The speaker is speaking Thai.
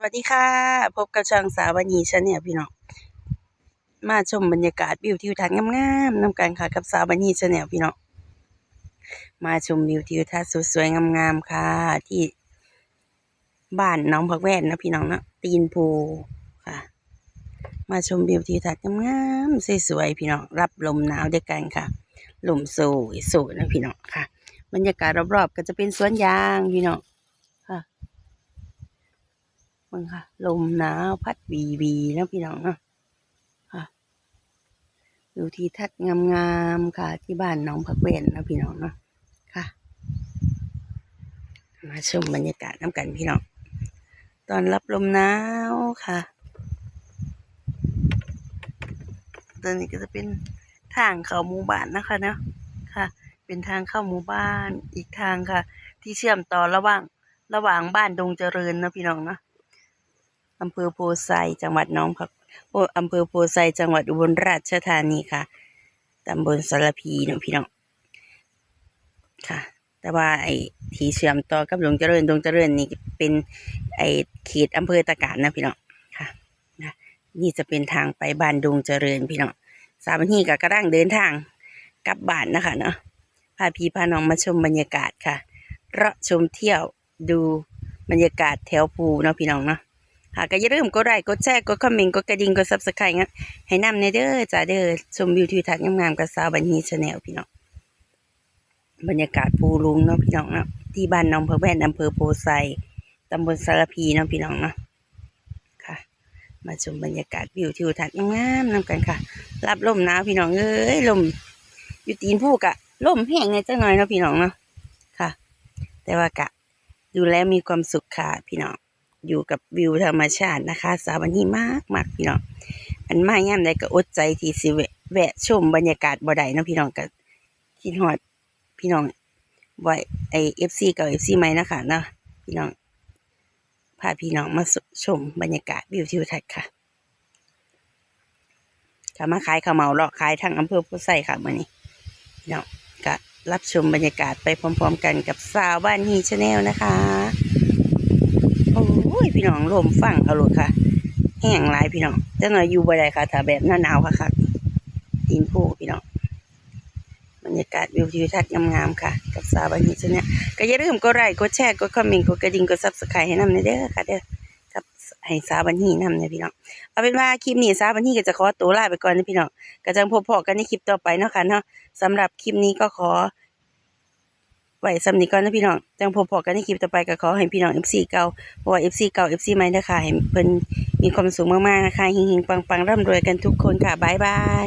สวัสดีค่ะ พบกับช่องสาวนีชาแนลพี่น้องมาชมบรรยากาศวิวทิวทัศน์งามๆน้ำกันค่ะกับสาวนีชาแนลพี่น้องมาชมวิวทิวทัศน์สวยๆงามๆค่ะ ที่บ้านน้องผักแว่นนะพี่น้องเนาะตีนภูค่ะ มาชมวิวทิวทัศน์งามๆสวยๆพี่น้องรับลมหนาวด้วยกันค่ะลมสูสูนะพี่น้องค่ะ บรรยากาศรอบๆก็จะเป็นสวนยางพี่น้อง มึงค่ะ ลมหนาวพัดวีวีแล้วพี่น้องเนาะค่ะดูทีทัดงามๆค่ะ ที่บ้านน้องผักเวนนะพี่น้องเนาะค่ะ มาชมบรรยากาศน้ำกันพี่น้องตอนรับลมหนาวค่ะตอนนี้ก็จะเป็นทางเข้าหมู่บ้านนะคะเนาะค่ะ เป็นทางเข้าหมู่บ้านอีกทางค่ะ ที่เชื่อมต่อระหว่างระหว่างบ้านดงเจริญนะพี่น้องเนาะ อำเภอโพไซจังหวัดน้องผักอำเภอโพไซจังหวัดอุบลราชธานีค่ะตำบลสารพีเนาะพี่น้องค่ะ แต่ว่าไอ้ที่เชื่อมต่อกับดงเจริญดงเจริญนี่เป็นไอ้เขตอำเภอตะการนะพี่น้องค่ะนะนี่จะเป็นทางไปบ้านดงเจริญพี่น้องสามวันนี้ก็กำลังเดินทางกลับบ้านนะคะเนาะพาพี่พาน้องมาชมบรรยากาศค่ะเราะชมเที่ยวดูบรรยากาศแถวภูเนาะพี่น้องเนาะ ค่ะก็อย่าลืมกดไลค์กดแชร์กดคอมเมนต์กดกระดิ่งกดซับสไครต์งั้นให้นำในเด้อจ้าเด้อชมวิวทิวทัศน์งามๆกับสาวบันนีชาแนลพี่น้องบรรยากาศภูลุงเนาะพี่น้องเนาะที่บ้านน้องเพอแว่นอำเภอโพไซตำบลสารพีเนาะพี่น้องเนาะค่ะ มาชมบรรยากาศวิวทิวทัศน์งามๆนำกันค่ะ รับลมหนาวพี่น้องเอ้ยลมอยู่ตีนผู้กะลมแห้งในจังหน่อยเนาะพี่น้องเนาะค่ะ แต่ว่ากะ ดูแลมีความสุขค่ะพี่น้อง อยู่กับวิวธรรมชาตินะคะ สาวันนี้มากมากพี่น้องอันมาย่ามใดก็อดใจที่สิแวะแวะชมบรรยากาศบ่ได้นะพี่น้องก็คิดฮอดพี่น้องไว้ไอเอฟซีกับเอฟซีใหมนะคะเนาะพี่น้องพาพี่น้องมาชมบรรยากาศวิวทิวทัศน์ค่ะก็มาขายข้าวเมาเลาะขายทางอำเภอพุทธไซค่ะมื่อนี้พี่น้องก็รับชมบรรยากาศไปพร้อม ๆ กันกับสาวบ้านฮีชาแนลนะคะ อ้ยพี่น้องลมฟังเอาเลยค่ะ แห้งหลายพี่น้องจังหน่อยอยู่บ่ได้ค่ะถ้าแบบหน้าหนาวค่ะค่ะตีนผู้พี่น้องบรรยากาศวิวทิวทัศน์งามๆค่ะ กับสาวบันนี้ชเนี่ยก็อย่าลืมกดไลค์กดแชร์กดคอมเมนต์กดกระดิ่งกดซับสไครต์ให้นำในเด้อค่ะเด้อกับให้สาวบันนี้นำเนี่ยพี่น้องเอาเป็นว่าคลิปนี้สาวบันนี้ก็จะขอตัวลาไปก่อนนะพี่น้องก็จังพบพอกันในคลิปต่อไปเนาะค่ะเนาะสำหรับคลิปนี้ก็ขอ ไว้สำนีก่อนนะพี่น้องจังพบพอกันในคลิปต่อไปก็ขอให้พี่น้อง FC เก่าเพราะว่า FC เก่า FC ใหม่นะคะให้เพิ่นมีความสุขมากๆนะคะฮิงๆปังๆร่ำรวยกันทุกคนค่ะบ๊ายบาย